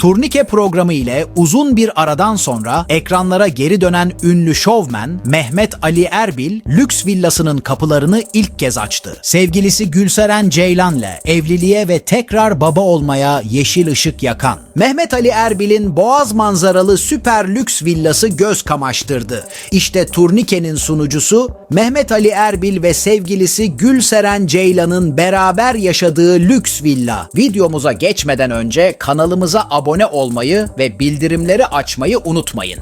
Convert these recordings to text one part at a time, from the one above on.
Turnike programı ile uzun bir aradan sonra ekranlara geri dönen ünlü şovmen Mehmet Ali Erbil lüks villasının kapılarını ilk kez açtı. Sevgilisi Gülseren Ceylan'la evliliğe ve tekrar baba olmaya yeşil ışık yakan. Mehmet Ali Erbil'in boğaz manzaralı süper lüks villası göz kamaştırdı. İşte Turnike'nin sunucusu Mehmet Ali Erbil ve sevgilisi Gülseren Ceylan'ın beraber yaşadığı lüks villa. Videomuza geçmeden önce kanalımıza abone olmayı ve bildirimleri açmayı unutmayın.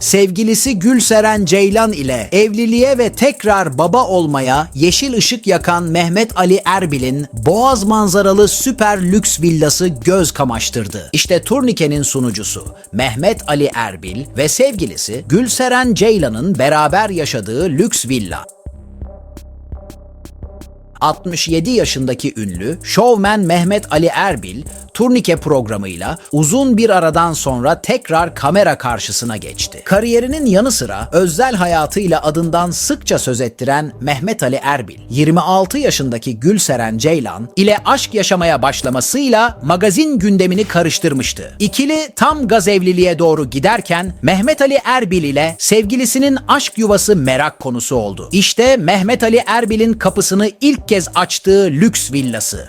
Sevgilisi Gülseren Ceylan ile evliliğe ve tekrar baba olmaya yeşil ışık yakan Mehmet Ali Erbil'in Boğaz manzaralı süper lüks villası göz kamaştırdı. İşte turnikenin sunucusu Mehmet Ali Erbil ve sevgilisi Gülseren Ceylan'ın beraber yaşadığı lüks villa. 67 yaşındaki ünlü şovmen Mehmet Ali Erbil turnike programıyla uzun bir aradan sonra tekrar kamera karşısına geçti. Kariyerinin yanı sıra özel hayatıyla adından sıkça söz ettiren Mehmet Ali Erbil, 26 yaşındaki Gülseren Ceylan ile aşk yaşamaya başlamasıyla magazin gündemini karıştırmıştı. İkili tam gaz evliliğe doğru giderken Mehmet Ali Erbil ile sevgilisinin aşk yuvası merak konusu oldu. İşte Mehmet Ali Erbil'in kapısını ilk kez açtığı lüks villası.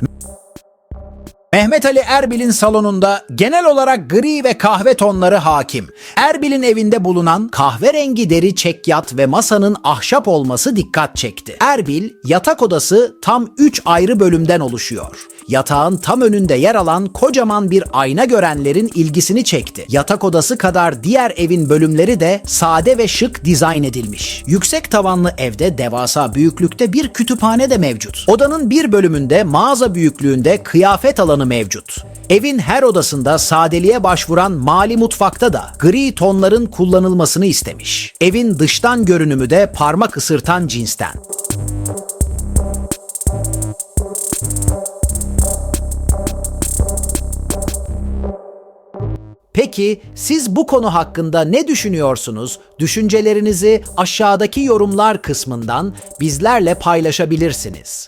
Mehmet Ali Erbil'in salonunda genel olarak gri ve kahve tonları hakim. Erbil'in evinde bulunan kahverengi deri çekyat ve masanın ahşap olması dikkat çekti. Erbil, yatak odası tam 3 ayrı bölümden oluşuyor. Yatağın tam önünde yer alan kocaman bir ayna görenlerin ilgisini çekti. Yatak odası kadar diğer evin bölümleri de sade ve şık dizayn edilmiş. Yüksek tavanlı evde devasa büyüklükte bir kütüphane de mevcut. Odanın bir bölümünde mağaza büyüklüğünde kıyafet alanı mevcut. Evin her odasında sadeliğe başvuran mali mutfakta da gri tonların kullanılmasını istemiş. Evin dıştan görünümü de parmak ısırtan cinsten. Peki siz bu konu hakkında ne düşünüyorsunuz? Düşüncelerinizi aşağıdaki yorumlar kısmından bizlerle paylaşabilirsiniz.